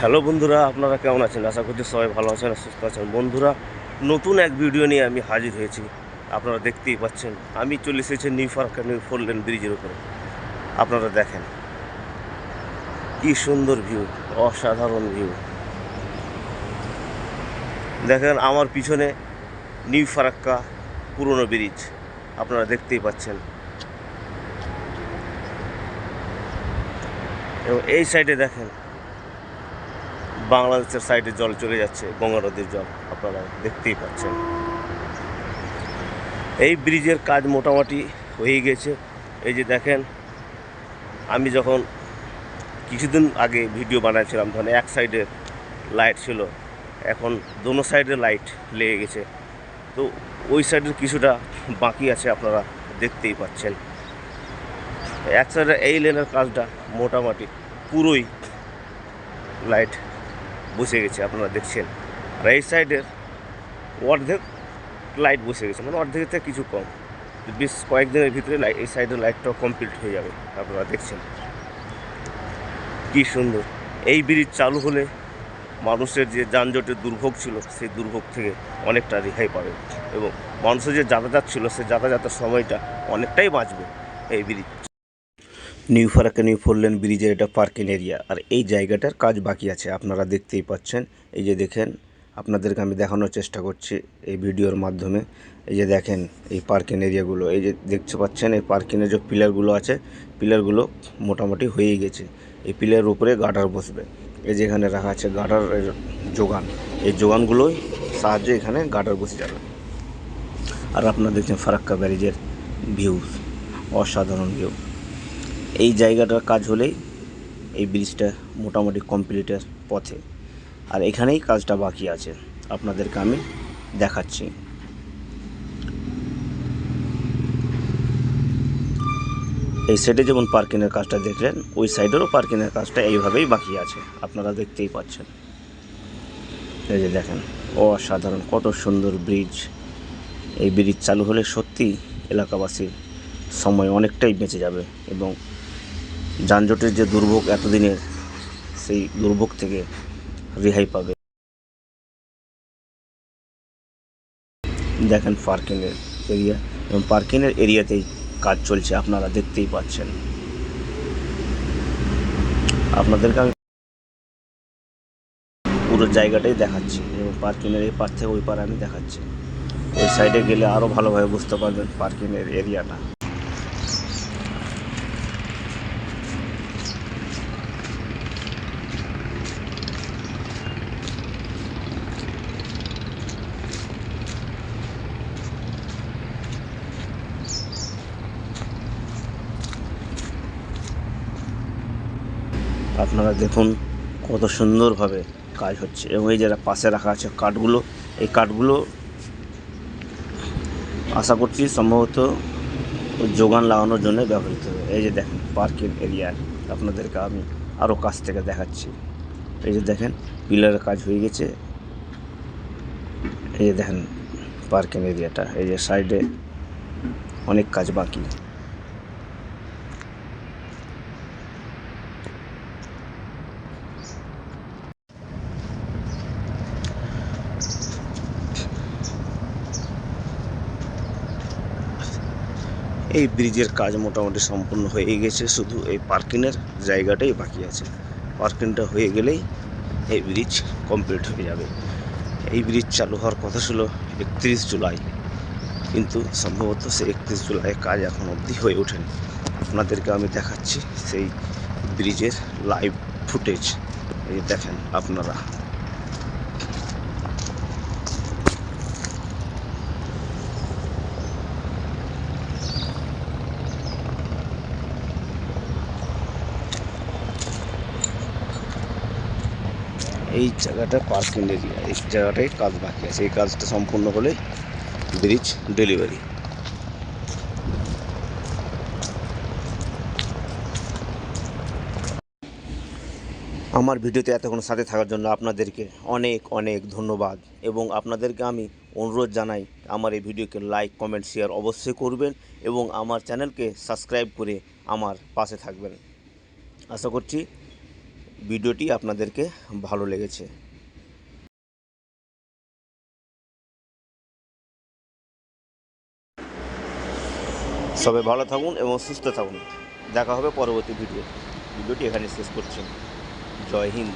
Hello বন্ধুরা, আপনারা কেমন আছেন? আশা করছি সবাই ভালো আছেন, সুস্থ আছেন। বন্ধুরা, নতুন এক ভিডিও নিয়ে আমি হাজির হয়েছি। আপনারা দেখতেই পাচ্ছেন, আমি চলে এসেছি new Farakka new four lane ব্রিজের উপরে। আপনারা দেখেন, কি সুন্দর ভিউ অসাধারণ ভিউ দেখেন, আমার পিছনে নিউ ফারাক্কা পুরনো ব্রিজ। আপনারা দেখতেই পাচ্ছেন। এবং এই সাইডে দেখেন বাংলাদেশের সাইডে জল চলে যাচ্ছে, গঙ্গা নদীর জল আপনারা দেখতেই পাচ্ছেন। এই ব্রিজের কাজ মোটামুটি হয়ে গেছে। এই যে দেখেন, আমি যখন কিছুদিন আগে ভিডিও বানাচ্ছিলাম তখন এক সাইডে লাইট ছিল, এখন দোনো সাইডে লাইট লেগে গেছে। তো ওই সাইডের কিছুটা বাকি আছে আপনারা দেখতেই পাচ্ছেন। এক সাইডে এই লেনের কাজটা মোটামুটি পুরোই লাইট বসে গেছে, আপনারা দেখছেন। আর এই সাইডের অর্ধেক লাইট বসে গেছে মানে অর্ধেকের থেকে কিছু কম। বেশ কয়েকদিনের ভিতরে লাইট এই সাইডের লাইটটাও কমপ্লিট হয়ে যাবে, আপনারা দেখছেন। কি সুন্দর। এই ব্রিজ চালু হলে মানুষের যে যানজটের দুর্ভোগ ছিল, সেই দুর্ভোগ থেকে অনেকটা রেহাই পাবে। এবং মানুষের যে যাতায়াত ছিল, সেই যাতায়াতের সময়টা অনেকটাই বাঁচবে এই bridge. New Farakka new four lane ব্রিজের এটা পার্কিং এরিয়া আর এই জায়গাটার কাজ বাকি আছে, আপনারা দেখতেই পাচ্ছেন। এই যে দেখেন, আপনাদেরকে আমি দেখানোর চেষ্টা করছি এই ভিডিওর মাধ্যমে। এই যে দেখেন, এই পার্কিং এরিয়াগুলো এই যে দেখতে পাচ্ছেন, এই পার্কিংয়ের যে পিলারগুলো আছে পিলারগুলো মোটামুটি হয়েই গেছে। এই পিলারের উপরে গার্ডার বসবে। এই যে এখানে রাখা আছে গার্ডারের যোগান। এই যোগানগুলোই সাহায্যে এখানে গার্ডার বসে যাবে। আর আপনারা দেখছেন ফারাক্কা ব্যারিজের ভিউ অসাধারণ ভিউ এই জায়গাটার কাজ হলেই এই ব্রিজটা মোটামুটি কমপ্লিটের পথে। আর এখানেই কাজটা বাকি আছে। আপনাদেরকে আমি দেখাচ্ছি। এই সাইডে যেমন পার্কিংয়ের কাজটা দেখলেন, ওই সাইডেরও পার্কিংয়ের কাজটা এইভাবেই বাকি আছে। আপনারা দেখতেই পাচ্ছেন। এই যে দেখেন, অসাধারণ, কত সুন্দর ব্রিজ এই ব্রিজ চালু হলে সত্যি এলাকাবাসীর সময় অনেকটাই বেঁচে যাবে এবং যানজটের যে দুর্ভোগ এতদিনের সেই দুর্ভোগ থেকে রেহাই পাবে। দেখেন পার্কিংয়ের এরিয়া এবং পার্কিংয়ের এরিয়াতেই কাজ চলছে, আপনারা দেখতেই পাচ্ছেন। আপনাদেরকে আমি পুরো জায়গাটাই দেখাচ্ছি এবং পার্কিংয়ের এই পার থেকে ওই পার আমি দেখাচ্ছি। ওই সাইডে গেলে আরও ভালোভাবে বুঝতে পারবেন পার্কিংয়ের এরিয়াটা। আপনারা দেখুন কত সুন্দরভাবে কাজ হচ্ছে। এবং এই যারা পাশে রাখা আছে কাঠগুলো, এই কাঠগুলো আশা করছি সম্ভবত যোগান লাগানোর জন্য ব্যবহৃত হবে। এই যে দেখেন পার্কিং এরিয়া। আপনাদেরকে আমি আরও কাছ থেকে দেখাচ্ছি। এই যে দেখেন, পিলারের কাজ হয়ে গেছে। এই যে দেখেন পার্কিং এরিয়াটা। এই যে সাইডে অনেক কাজ বাকি। এই ব্রিজের কাজ মোটামুটি সম্পূর্ণ হয়ে গেছে, শুধু এই পার্কিংয়ের জায়গাটাই বাকি আছে। পার্কিংটা হয়ে গেলেই এই ব্রিজ কমপ্লিট হয়ে যাবে। এই ব্রিজ চালু হওয়ার কথা ছিল একত্রিশ জুলাই, কিন্তু সম্ভবত সেই একত্রিশ জুলাই কাজ এখন অবধি হয়ে ওঠেনি। আপনাদেরকে আমি দেখাচ্ছি সেই ব্রিজের লাইভ ফুটেজ দেখেন আপনারা। এই জায়গাটা পার্কিং এরিয়া এই জায়গাটায় কাজ বাকি আছে। এই কাজটা সম্পূর্ণ হলে ব্রিজ ডেলিভারি আমার ভিডিওতে এতক্ষণ সাথে থাকার জন্য আপনাদেরকে অনেক অনেক ধন্যবাদ এবং আপনাদেরকে আমি অনুরোধ জানাই, আমার এই ভিডিওকে লাইক কমেন্ট শেয়ার অবশ্যই করবেন এবং আমার চ্যানেলকে সাবস্ক্রাইব করে আমার পাশে থাকবেন। আশা করছি ভিডিওটি আপনাদেরকে ভালো লেগেছে। সবাই ভালো থাকুন এবং সুস্থ থাকুন। দেখা হবে পরবর্তী ভিডিও। ভিডিওটি এখানে শেষ করছি। জয় হিন্দ।